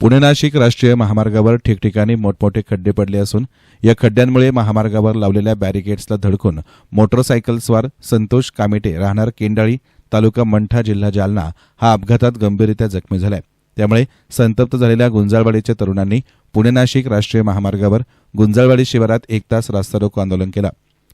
पुणे नाशिक राष्ट्रीय महामार्गावर ठिकठिकाणी मोठमोठे खड्डे पडले असून या खड्ड्यांमुळे महामार्गावर लावलेल्या बॅरिकेड्सला धडकून मोटरसायकलस्वार संतोष कामेटे राहणार केंडाळी तालुका मंठा जिल्हा जालना हा अपघातात गंभीररित्या जखमी झालाय. त्यामुळे संतप्त झालेल्या गुंजाळवाडीच्या तरुणांनी पुणे नाशिक राष्ट्रीय महामार्गावर गुंजाळवाडी शिवारात एक तास रास्ता रोको आंदोलन केलं.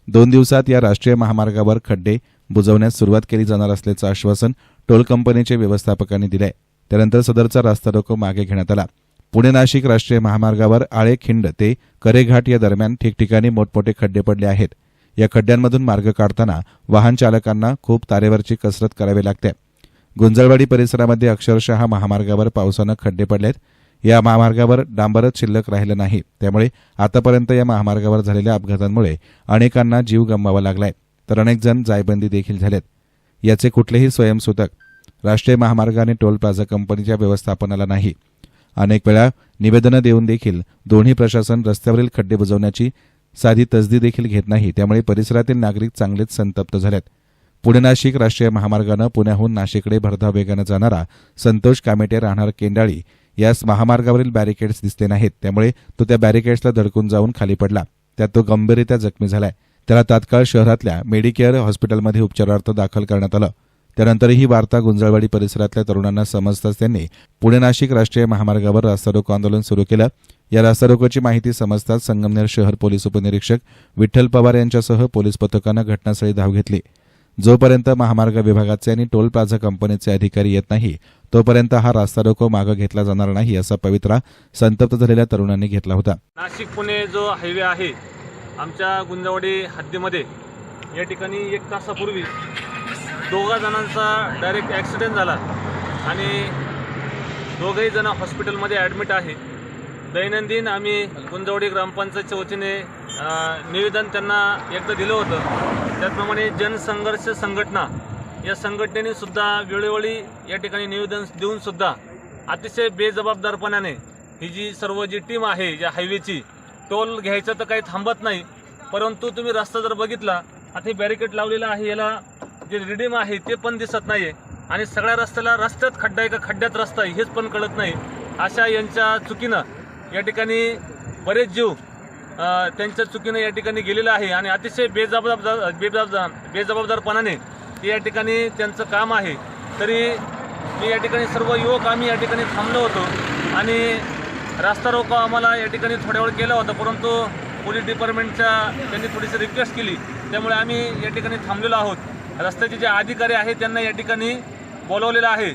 दोन दिवसात या राष्ट्रीय महामार्गावर खड्डे बुजवण्यास सुरुवात केली जाणार असल्याचं आश्वासन टोल कंपनीचे व्यवस्थापकांनी आहे त्यानंतर सदरचा रास्ता रोको मागे घेण्यात आला. पुणे नाशिक राष्ट्रीय महामार्गावर आळेखिंड ते करेघाट या दरम्यान ठिकठिकाणी मोठमोठे खड्डे पडले आहेत. या खड्ड्यांमधून मार्ग काढताना वाहन चालकांना खूप तारेवरची कसरत करावी लागते. गुंजळवाडी परिसरामध्ये अक्षरशः महामार्गावर पावसानं खड्डे पडलेत. या महामार्गावर डांबरच शिल्लक राहिलं नाही. त्यामुळे आतापर्यंत या महामार्गावर झालेल्या अपघातांमुळे अनेकांना जीव गमवावा लागलाय तर अनेक जण जायबंदी देखील झालेत. याचे कुठलेही स्वयंसूतक राष्ट्रीय महामार्गाने टोल प्लाझा कंपनीच्या व्यवस्थापनाला नाही. अनेक वेळा निवेदनं देऊन देखील दोन्ही प्रशासन रस्त्यावरील खड्डे बुजवण्याची साधी तसदी देखील घेत नाही. त्यामुळे परिसरातील नागरिक चांगलेच संतप्त झालेत. पुणे नाशिक राष्ट्रीय महामार्गानं पुण्याहून नाशिककडे भरधाव वेगानं जाणारा संतोष कामेटे राहणार केंडाळी यास महामार्गावरील बॅरिकेड्स दिसले नाहीत. त्यामुळे तो त्या बॅरिकेड्सला धडकून जाऊन खाली पडला. त्यात तो गंभीररित्या जखमी झालाय. त्याला तात्काळ शहरातल्या मेडिकेअर हॉस्पिटलमध्ये उपचारार्थ दाखल करण्यात आलं. त्यानंतर ही वार्ता गुंजळवाडी परिसरातल्या तरुणांना समजताच त्यांनी पुणे नाशिक राष्ट्रीय महामार्गावर रास्ता रोको आंदोलन सुरू केलं. या रास्ता रोकोची माहिती समजताच संगमनेर शहर पोलीस उपनिरीक्षक विठ्ठल पवार यांच्यासह पोलीस पथकानं घटनास्थळी धाव घेतली. जोपर्यंत महामार्ग विभागाचे आणि टोल प्लाझा कंपनीचे अधिकारी येत नाही तोपर्यंत हा रास्ता रोको मागं घेतला जाणार नाही असा पवित्रा संतप्त झालेल्या तरुणांनी घेतला होता. नाशिक पुणे जो हायवे आहे आमच्या गुंजावडी हद्दीमध्ये या ठिकाणी एक तासापूर्वी दोघा जणांचा डायरेक्ट ॲक्सिडेंट झाला. आणि दोघंही जण हॉस्पिटलमध्ये ॲडमिट आहे. दैनंदिन आम्ही गुंजवडी ग्रामपंचायतच्या वतीने निवेदन त्यांना एकदा दिलं होतं. त्याचप्रमाणे जनसंघर्ष संघटना या संघटनेने सुद्धा वेळोवेळी या ठिकाणी निवेदन देऊन सुद्धा अतिशय बेजबाबदारपणाने ही जी सर्व जी टीम आहे या हायवेची टोल घ्यायचं तर काही थांबत नाही. परंतु तुम्ही रस्ता जर बघितला आता हे बॅरिकेड लावलेलं आहे याला जे रिडीम आहे ते पण दिसत नाहीये. आणि सगळ्या रस्त्याला रस्त्यात खड्डा आहे का खड्ड्यात रस्ता आहे हेच पण कळत नाही. अशा यांच्या चुकीनं या ठिकाणी बरेच जीव त्यांच्या चुकीनं या ठिकाणी गेलेलं आहे. आणि अतिशय बेजबाबदार बेजबाबदार बेजबाबदारपणाने ते या ठिकाणी त्यांचं काम आहे. तरी मी या ठिकाणी सर्व युवक आम्ही या ठिकाणी थांबलो होतो. आणि रास्ता रोको आम्हाला या ठिकाणी थोड्या वेळ केला होता परंतु पोलीस डिपार्टमेंटच्या त्यांनी थोडीशी रिक्वेस्ट केली. त्यामुळे आम्ही या ठिकाणी थांबलेलो आहोत. रस्त्याचे जे अधिकारी आहेत त्यांना या ठिकाणी बोलवलेलं आहे.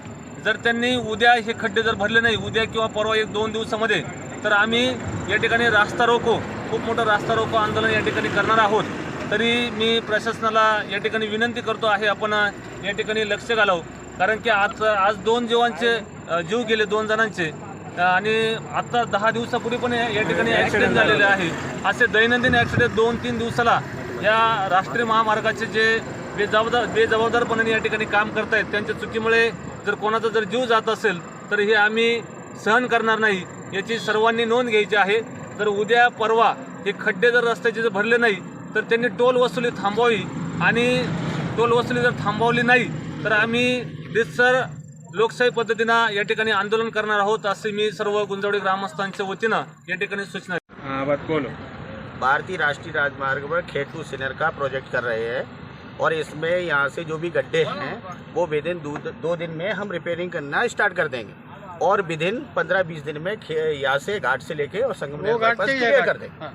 जर त्यांनी उद्या हे खड्डे जर भरले नाही उद्या किंवा परवा एक दोन दिवसामध्ये तर आम्ही या ठिकाणी रास्ता रोको. खूप मोठं रास्ता रोको आंदोलन या ठिकाणी करणार आहोत. तरी मी प्रशासनाला या ठिकाणी विनंती करतो आहे आपण या ठिकाणी लक्ष घालावं. कारण की आज आज दोन जीवांचे जीव गेले दोन जणांचे. आणि आता दहा दिवसापूर्वी पण या या ठिकाणी ॲक्सिडेंट झालेले. आहे. असे दैनंदिन ॲक्सिडेंट दोन तीन दिवसाला या राष्ट्रीय महामार्गाचे जे बेजबाबदार बेजबाबदारपणाने या ठिकाणी काम करतायत. त्यांच्या चुकीमुळे जर कोणाचा जर जीव जात असेल तर हे आम्ही सहन करणार नाही. याची सर्वांनी नोंद घ्यायची आहे. जर उद्या परवा हे खड्डे जर रस्त्याचे जर भरले नाही तर त्यांनी टोल वसुली थांबवावी. आणि टोल वसुली जर थांबवली नाही तर आम्ही रितसर लोकशाही पद्धतीनं या ठिकाणी आंदोलन करणार आहोत असे मी सर्व गुंजवडी ग्रामस्थांच्या वतीनं या ठिकाणी सूचना बोलो. भारतीय राष्ट्रीय राजमार्ग पर खेतू सिनर का प्रोजेक्ट कर रहे हैं? और इसमें यहाँ से जो भी गड्ढे हैं वो विद इन दो, दो दिन में हम रिपेयरिंग करना स्टार्ट कर देंगे। और विद इन पंद्रह बीस दिन में यहाँ से घाट से लेके और संगम क्लियर कर देंगे। हाँ।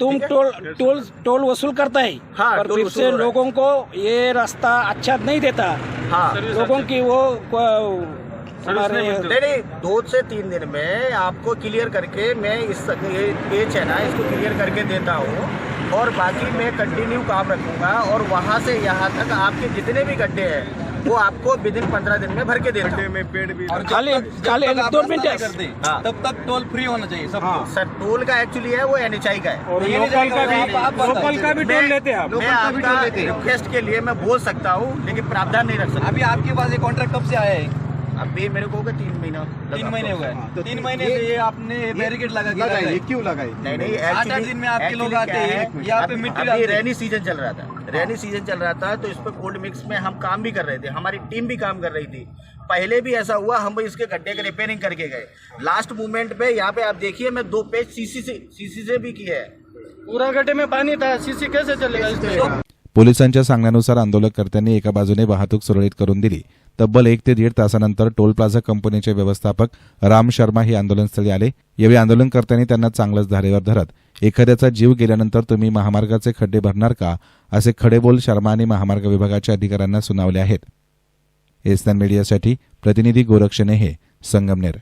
तुम टोल टोल टोल वसूल करता है? हाँ, पर फिर से। लोगों को ये रास्ता अच्छा नहीं देता। हाँ। लोगों की वो नहीं नहीं नहीं दो से तीन दिन में आपको क्लियर करके मैं इस ये पेज है ना इसको क्लियर करके देता हूँ और बाकी मैं कंटिन्यू काम रखूँगा और वहाँ से यहाँ तक आपके जितने भी गड्ढे हैं वो आपको विद इन पंद्रह दिन में भर के देता हूँ। में पेड़ भी खाली खाली दो मिनट हाँ। तब तक टोल फ्री होना चाहिए सबको। सर टोल का एक्चुअली है वो NHI का है। और लोकल का जाएगा, भी आप- आप लोकल का भी टोल लेते हैं आप। मैं आपका रिक्वेस्ट के लिए मैं बोल सकता हूँ लेकिन प्रावधान नहीं रख सकता। अभी आपके पास ये कॉन्ट्रैक्ट कब से आया है? अभी मेरे को तीन महीना तीन महीने हो हाँ, गए। तो तीन महीने से ये आपने बैरिकेड लगा लगाई है। क्यों लगाई? नहीं नहीं आठ आठ दिन में आपके लोग आते हैं, यहाँ पे मिट्टी अभी रेनी सीज़न चल रहा था रेनी सीज़न चल रहा था तो इस पर कोल्ड मिक्स में हम काम भी कर रहे थे हमारी टीम भी काम कर रही थी। पहले भी ऐसा हुआ हम इसके गड्ढे के रिपेयरिंग करके गए। लास्ट मोमेंट पे यहाँ पे आप देखिए मैं दो पेज सीसी से सीसी से भी किया है। पूरा गड्ढे में पानी था सीसी कैसे चलेगा? इसमें पोलिसांच्या सांगण्यानुसार आंदोलनकर्त्यांनी एका बाजूने वाहतूक सुरळीत करून दिली. तब्बल एक ते दीड तासानंतर टोल प्लाझा कंपनीचे व्यवस्थापक राम शर्मा हे आंदोलनस्थळी आले. यावेळी आंदोलनकर्त्यांनी त्यांना चांगलंच धारेवर धरत एखाद्याचा जीव गेल्यानंतर तुम्ही महामार्गाचे खड्डे भरणार का? असे खडेबोल शर्मा आणि महामार्ग विभागाच्या अधिकाऱ्यांना सुनावले आहेत. एस्तान मीडियासाठी प्रतिनिधी गोरक्षणे हे संगमनेर.